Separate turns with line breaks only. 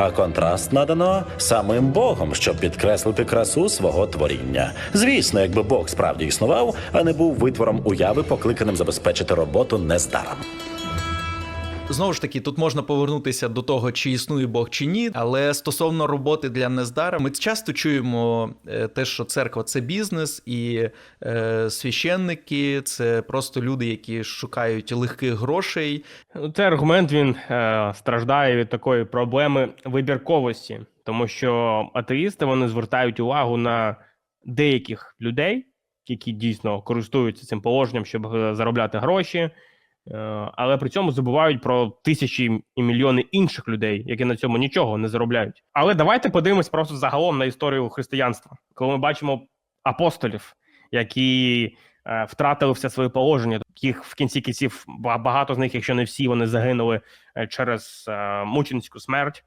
а контраст надано самим Богом, щоб підкреслити красу свого творіння. Звісно, якби Бог справді існував, а не був витвором уяви, покликаним забезпечити роботу нездаром.
Знову ж таки, тут можна повернутися до того, чи існує Бог чи ні. Але стосовно роботи для нездара, ми часто чуємо е, те, що церква це бізнес, і е, священники це просто люди, які шукають легких грошей.
Цей аргумент він е, страждає від такої проблеми вибірковості, тому що атеїсти вони звертають увагу на деяких людей, які дійсно користуються цим положенням, щоб е, заробляти гроші, але при цьому забувають про тисячі і мільйони інших людей, які на цьому нічого не заробляють. Але давайте подивимось просто загалом на історію християнства, коли ми бачимо апостолів, які е, втратили все своє положення. Їх в кінці кінців багато з них, якщо не всі, вони загинули е, через е, мученицьку смерть.